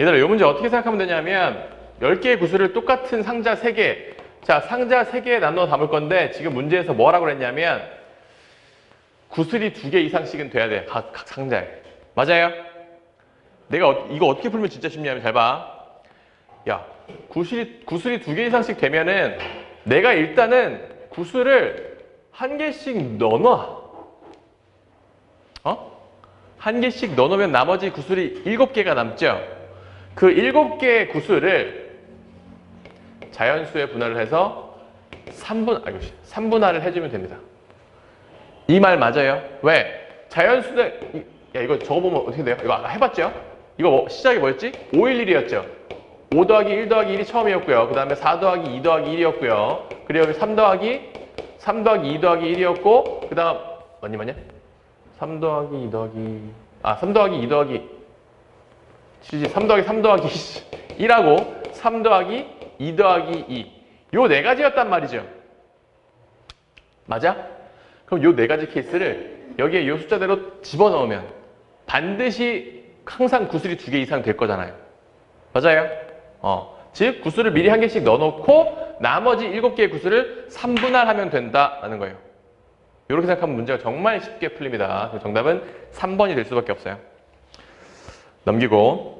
얘들아, 이 문제 어떻게 생각하면 되냐면 10개의 구슬을 똑같은 상자 3개 자, 상자 3개에 나눠 담을 건데 지금 문제에서 뭐라고 그랬냐면 구슬이 2개 이상씩은 돼야 돼. 각, 각 상자에. 맞아요? 내가 어- 이거 어떻게 풀면 진짜 쉽냐면 잘 봐. 야, 구슬이, 구슬이 2개 이상씩 되면은 내가 일단은 구슬을 한 개씩 넣어놔. 어? 한 개씩 넣어놓으면 나머지 구슬이 7개가 남죠? 그 7개의 구슬을 자연수에 분할을 해서 3분, 아이고, 3분할을 해주면 됩니다. 이 말 맞아요? 왜? 자연수에, 이- 야, 이거 적어보면 어떻게 돼요? 이거 아까 해봤죠? 이거 뭐, 시작이 뭐였지? 511이었죠? 5 더하기 1 더하기 1이 처음이었고요. 그 다음에 4 더하기 2 더하기 1이었고요. 그리고 여기 3 더하기 3 더하기 2 더하기 1이었고, 그 다음, 맞니, 맞냐? 3 더하기 2 더하기, 아, 3 더하기 2 더하기, 지지 3 더하기 3 더하기 1하고, 3 더하기 2 더하기 2. 요 네 가지였단 말이죠. 맞아? 그럼 요 네 가지 케이스를 여기에 요 숫자대로 집어넣으면 반드시 항상 구슬이 두 개 이상 될 거잖아요. 맞아요? 어. 즉, 구슬을 미리 한 개씩 넣어놓고 나머지 일곱 개의 구슬을 3분할하면 된다라는 거예요. 이렇게 생각하면 문제가 정말 쉽게 풀립니다. 정답은 3번이 될 수밖에 없어요. 넘기고